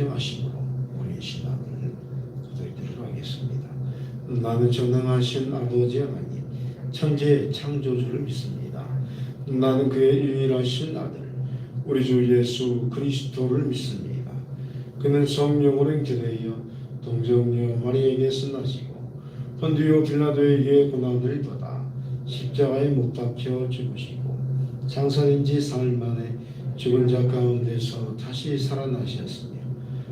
또 신경하심으로 우리 신앙을 고백드리도록 하겠습니다. 나는 전능하신 아버지 하나님 천지의 창조주를 믿습니다. 나는 그의 유일하신 아들 우리 주 예수 그리스도를 믿습니다. 그는 성령으로 잉태되어 동정녀 마리에게서 나시고 본디오 빌라도에게 고난을 받아 십자가에 못 박혀 죽으시고 장사된 지 사흘 만에 죽은 자 가운데서 다시 살아나셨으며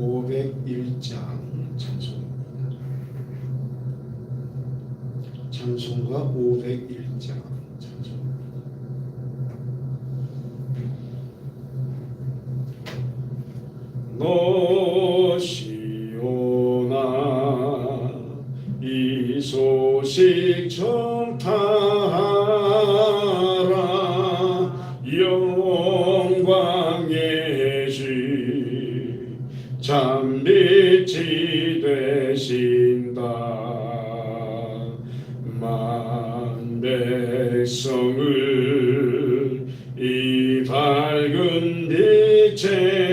501장 찬송입니다. 찬송가 501장 백성을 이 밝은 빛에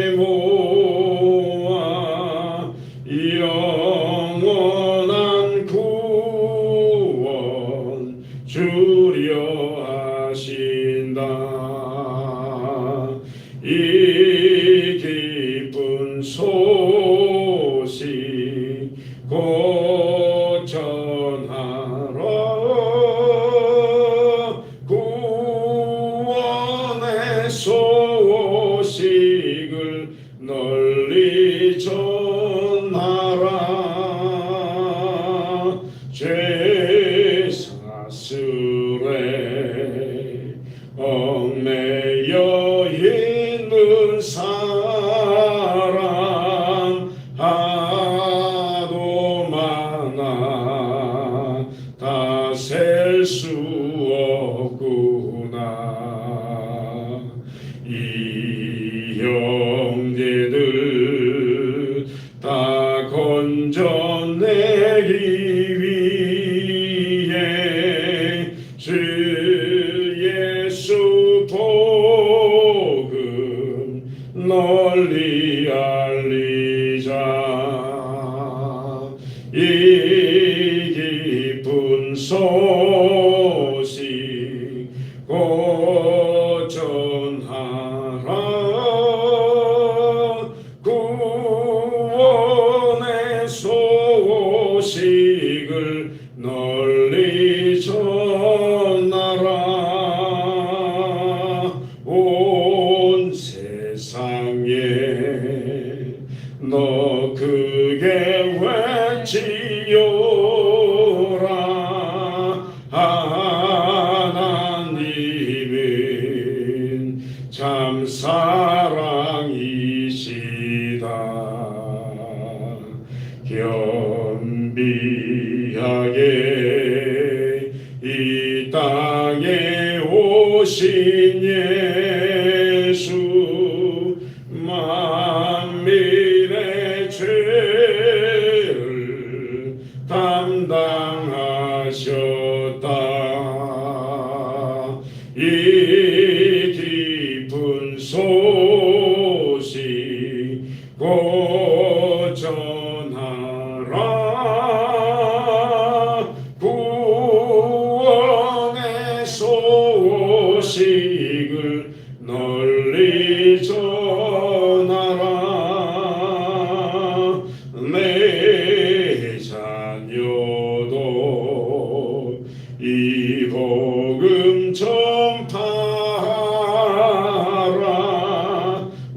8 참 사랑이시 sou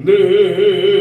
전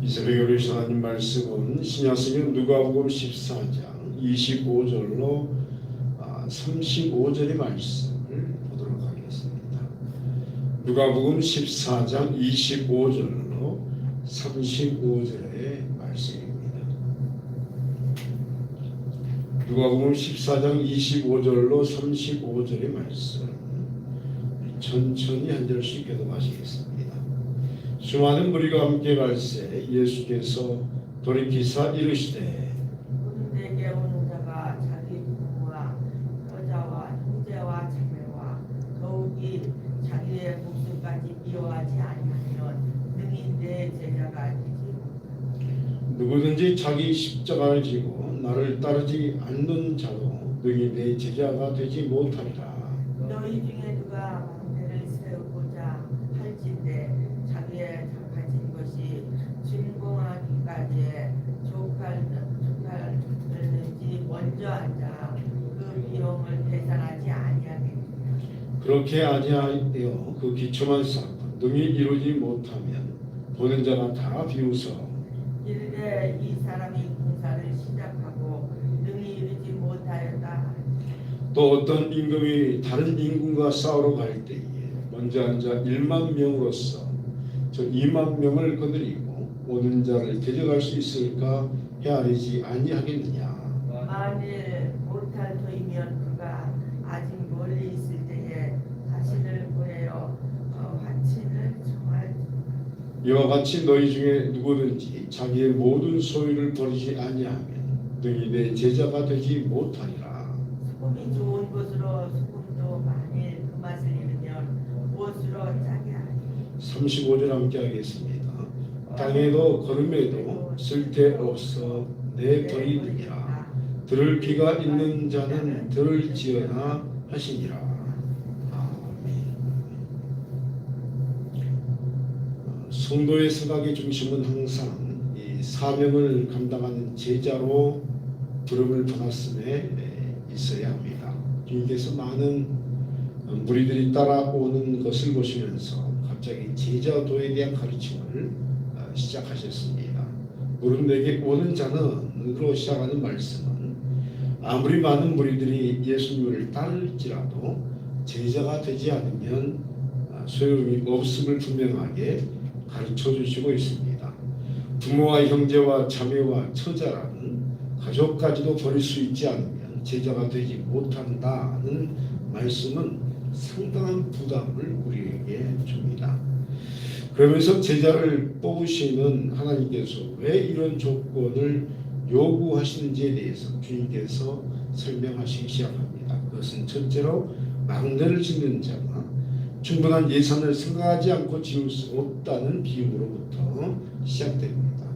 이 새벽에 우리 하나님 말씀은 신약성경 누가복음 14장 25절로 35절의 말씀을 보도록 하겠습니다. 누가복음 14장 25절로 35절의 말씀입니다. 누가복음 14장 25절로 35절의 말씀 천천히 한 절씩 교독하시겠습니다. 수많은 무리가 함께 갈새 예수께서 돌이키사 이르시되 내게 오는 자가 자기 부모와 여자와 형제와 자매와 더욱이 자기의 목숨까지 미워하지 아니하면 능히 내 제자가 되지 누구든지 자기 십자가를 지고 나를 따르지 않는 자도 능히 내 제자가 되지 못하리라. 너희 중에 누가 망대를 세우고자 할진대 자기의 가진 것이 진공하기까지 족할 족할는지 앉아 그 비용을 계산하지 아니하겠느냐. 그렇게 아니하여 그 기초만 쌓고 능히 이루지 못하면 보는 자가 다 비웃어. 이르되 이 사람이 공사를 시작하고 능히 이르지 못하였다. 또 어떤 임금이 다른 임금과 싸우러 갈 때에 먼저 앉아 1만 명으로서 저 2만 명을 거느리고 오는 자를 데려갈 수 있을까 헤아리지 아니하겠느냐 만일 못할 터이면 그가 아직 멀리 있을 때에 자신을 보내어 어, 화친을 정할 이와 같이 너희 중에 누구든지 자기의 모든 소유를 버리지 아니하면 능히 내 제자가 되지 못하리라. 소금이 좋은 것으로 소금도 만일 그 맛을 잃으면 무엇으로 짜게 하리 35절 함께 하겠습니다. 땅에도 걸음에도 쓸데없어 내 버리느니라 들을 귀가 있는 자는 들을지어나 하시니라. 성도의 생각의 중심은 항상 이 사명을 감당하는 제자로 부름을 받았음에 에, 있어야 합니다. 주님께서 많은 어, 무리들이 따라오는 것을 보시면서 갑자기 제자도에 대한 가르침을 어, 시작하셨습니다. 무릇 내게 오는 자는 으로 시작하는 말씀은 아무리 많은 무리들이 예수님을 따를지라도 제자가 되지 않으면 아, 소용이 없음을 분명하게 가르쳐 주시고 있습니다. 부모와 형제와 자매와 처자라는 가족까지도 버릴 수 있지 않으면 제자가 되지 못한다는 말씀은 상당한 부담을 우리에게 줍니다. 그러면서 제자를 뽑으시는 하나님께서 왜 이런 조건을 요구하시는지에 대해서 주님께서 설명하시기 시작합니다. 그것은 첫째로 망대를 짓는 자가 충분한 예산을 생각하지 않고 지을 수 없다는 비유로부터 시작됩니다.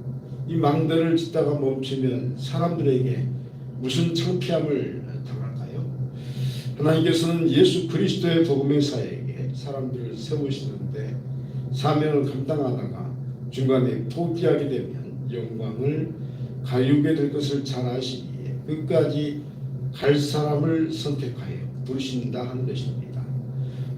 이 망대를 짓다가 멈추면 사람들에게 무슨 창피함을 당할까요? 하나님께서는 예수 그리스도의 복음의 사에게 사람들을 세우시는데 사명을 감당하다가 중간에 포기하게 되면 영광을 가유게 될 것을 잘 아시기에 끝까지 갈 사람을 선택하여 부르신다 하는 것입니다.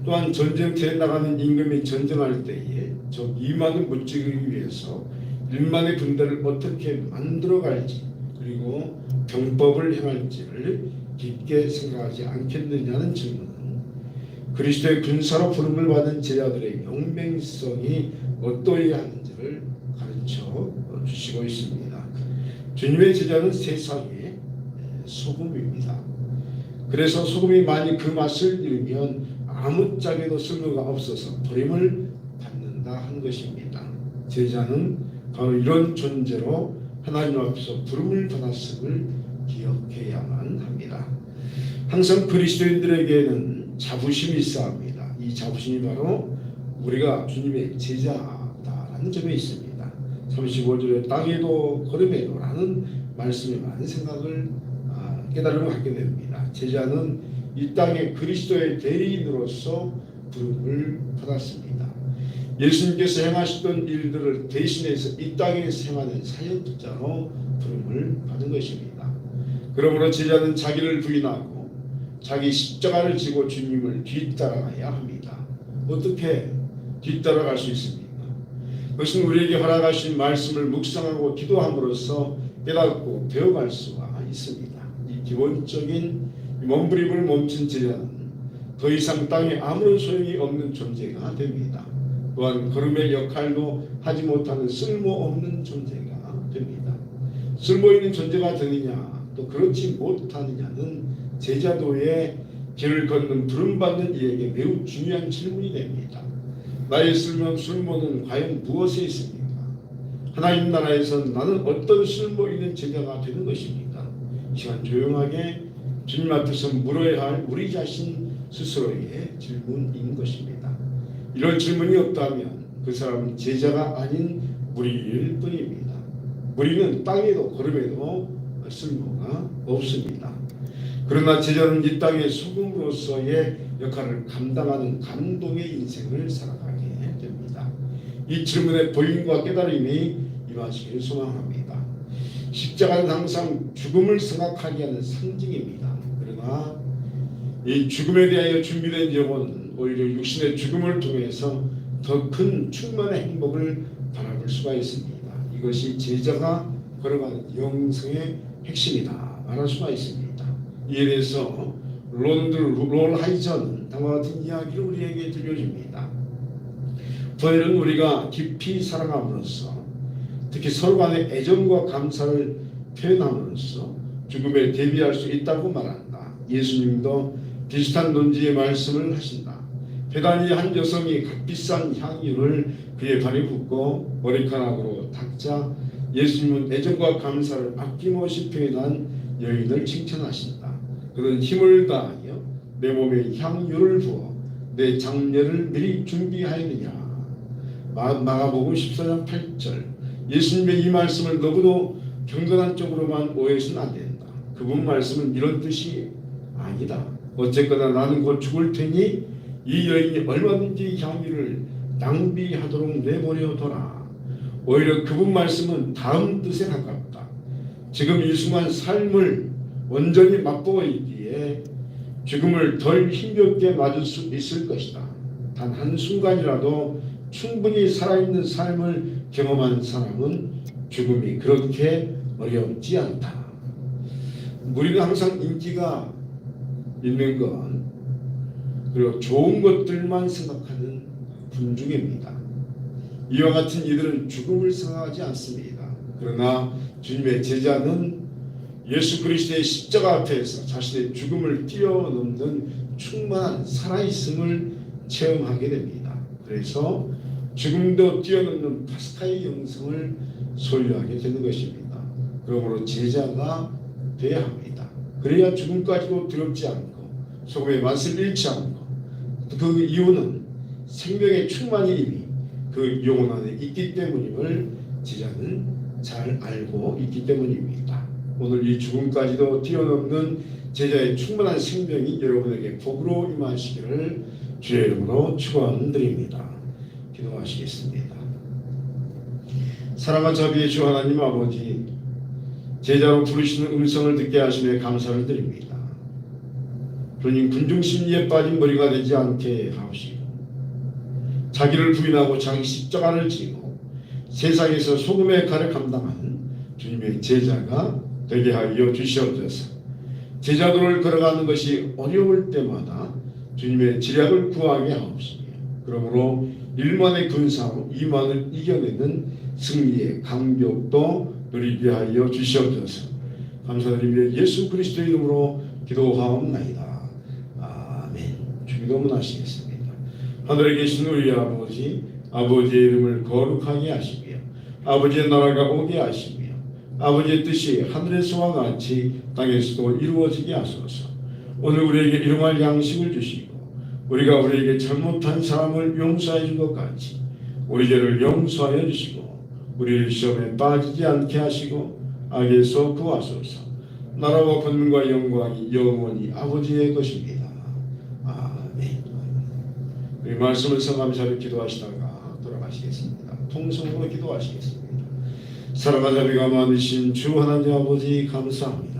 또한 전쟁터에 나가는 임금이 전쟁할 때에 적 2만을 무찌르기 위해서 1만의 군대를 어떻게 만들어갈지 그리고 병법을 행할지를 깊게 생각하지 않겠느냐는 질문은 그리스도의 군사로 부름을 받은 제자들의 영맹성이 어떠해야 하는지를 가르쳐 주시고 있습니다. 주님의 제자는 세상의 소금입니다. 그래서 소금이 많이 그 맛을 잃으면 아무짝에도 쓸모가 없어서 버림을 받는다 한 것입니다. 제자는 바로 이런 존재로 하나님 앞에서 부름을 받았음을 기억해야만 합니다. 항상 그리스도인들에게는 자부심이 있어합니다. 이 자부심이 바로 우리가 주님의 제자다라는 점에 있습니다. 35절에 땅에도 걸음에도라는 말씀에 많은 생각을 아, 깨달음을 갖게 됩니다. 제자는 이 땅에 그리스도의 대리인으로서 부름을 받았습니다. 예수님께서 행하셨던 일들을 대신해서 이 땅에 행하는 사역자로 부름을 받은 것입니다. 그러므로 제자는 자기를 부인하고 자기 십자가를 지고 주님을 뒤따라가야 합니다. 어떻게 뒤따라갈 수 있습니까? 그것은 우리에게 허락하신 말씀을 묵상하고 기도함으로써 깨닫고 배워갈 수가 있습니다. 이 기본적인 몸부림을 멈춘 제자는 더 이상 땅에 아무런 소용이 없는 존재가 됩니다. 또한 걸음의 역할도 하지 못하는 쓸모없는 존재가 됩니다. 쓸모 있는 존재가 되느냐 또 그렇지 못하느냐는 제자도의 길을 걷는 부름받는 이에게 매우 중요한 질문이 됩니다. 나의 쓸모 쓸모는 과연 무엇에 있습니까? 하나님 나라에서 나는 어떤 쓸모 있는 제자가 되는 것입니까? 이 시간 조용하게 주님 앞에서 물어야 할 우리 자신 스스로의 질문인 것입니다. 이런 질문이 없다면 그 사람은 제자가 아닌 무리일 뿐입니다. 무리는 땅에도 걸음에도 쓸모가 없습니다. 그러나 제자는 이 땅의 소금으로서의 역할을 감당하는 감동의 인생을 살아가게 됩니다. 이 질문에 보임과 깨달음이 임하시기를 소망합니다. 십자가는 항상 죽음을 생각하게 하는 상징입니다. 그러나 이 죽음에 대하여 준비된 영혼은 오히려 육신의 죽음을 통해서 더 큰 충만의 행복을 바라볼 수가 있습니다. 이것이 제자가 걸어가는 영성의 핵심이다 말할 수가 있습니다. 이에 대해서 론드 롤하이저는 다음과 같은 이야기를 우리에게 들려줍니다. 부엘은 우리가 깊이 사랑함으로써 특히 서로 간의 애정과 감사를 표현함으로써 죽음에 대비할 수 있다고 말한다. 예수님도 비슷한 논지의 말씀을 하신다. 배단이 한 여성이 값비싼 향유를 그의 발에 붓고 머리카락으로 닦자 예수님은 애정과 감사를 아낌없이 표현한 여인을 칭찬하신다. 그는 힘을 다하여 내 몸에 향유를 부어 내 장례를 미리 준비하였느냐. 마- 마가복음 14장 8절 예수님의 이 말씀을 너무도 경건한 쪽으로만 오해해서는 안 된다. 그분 말씀은 이런 뜻이 아니다. 어쨌거나 나는 곧 죽을 테니 이 여인이 얼마든지 향기를 낭비하도록 내버려둬라. 오히려 그분 말씀은 다음 뜻에 가깝다. 지금 이 순간 삶을 온전히 맛보고 있기에 죽음을 덜 힘겹게 맞을 수 있을 것이다. 단 한 순간이라도 충분히 살아있는 삶을 경험한 사람은 죽음이 그렇게 어렵지 않다. 우리는 항상 인기가 있는 건 그리고 좋은 것들만 생각하는 군중입니다. 이와 같은 이들은 죽음을 생각하지 않습니다. 그러나 주님의 제자는 예수 그리스도의 십자가 앞에서 자신의 죽음을 뛰어넘는 충만한 살아있음을 체험하게 됩니다. 그래서 죽음도 뛰어넘는 파스카의 영성을 소유하게 되는 것입니다. 그러므로 제자가 돼야 합니다. 그래야 죽음까지도 두렵지 않고 소금의 맛을 잃지 않고 그 이유는 생명의 충만이 이미 그 영혼 안에 있기 때문임을 제자는 잘 알고 있기 때문입니다. 오늘 이 죽음까지도 뛰어넘는 제자의 충만한 생명이 여러분에게 복으로 임하시기를 주의 이름으로 축원드립니다. 기도하시겠습니다. 사랑과 자비의 주 하나님 아버지 제자로 부르시는 음성을 듣게 하시며 감사를 드립니다. 그러니 군중 심리에 빠진 머리가 되지 않게 하시고 자기를 부인하고 자기 십자가를 지고 세상에서 소금의 역할을 감당하는 주님의 제자가 되게 하여 주시옵소서. 제자도를 걸어가는 것이 어려울 때마다 주님의 지략을 구하게 하옵시며 그러므로 일만의 군사로 이만을 이겨내는 승리의 강격도 누리게 하여 주시옵소서. 감사드리며 예수 그리스도의 이름으로 기도하옵나이다. 아멘. 주기도문 하시겠습니다. 하늘에 계신 우리 아버지, 아버지의 이름을 거룩하게 하시며 아버지의 나라가 오게 하시며 아버지의 뜻이 하늘에서와 같이 땅에서도 이루어지게 하소서. 오늘 우리에게 일용할 양식을 주시고 우리가 우리에게 잘못한 사람을 용서해 준 것 같이 우리 죄를 용서하여 주시고 우리를 시험에 빠지지 않게 하시고 악에서 구하소서 나라와 권능과 영광이 영원히 아버지의 것입니다. 아멘. 우리 말씀을 성감사로 기도하시다가 돌아가시겠습니다. 통성으로 기도하시겠습니다. 사랑과 자비가 많으신 주 하나님 아버지 감사합니다.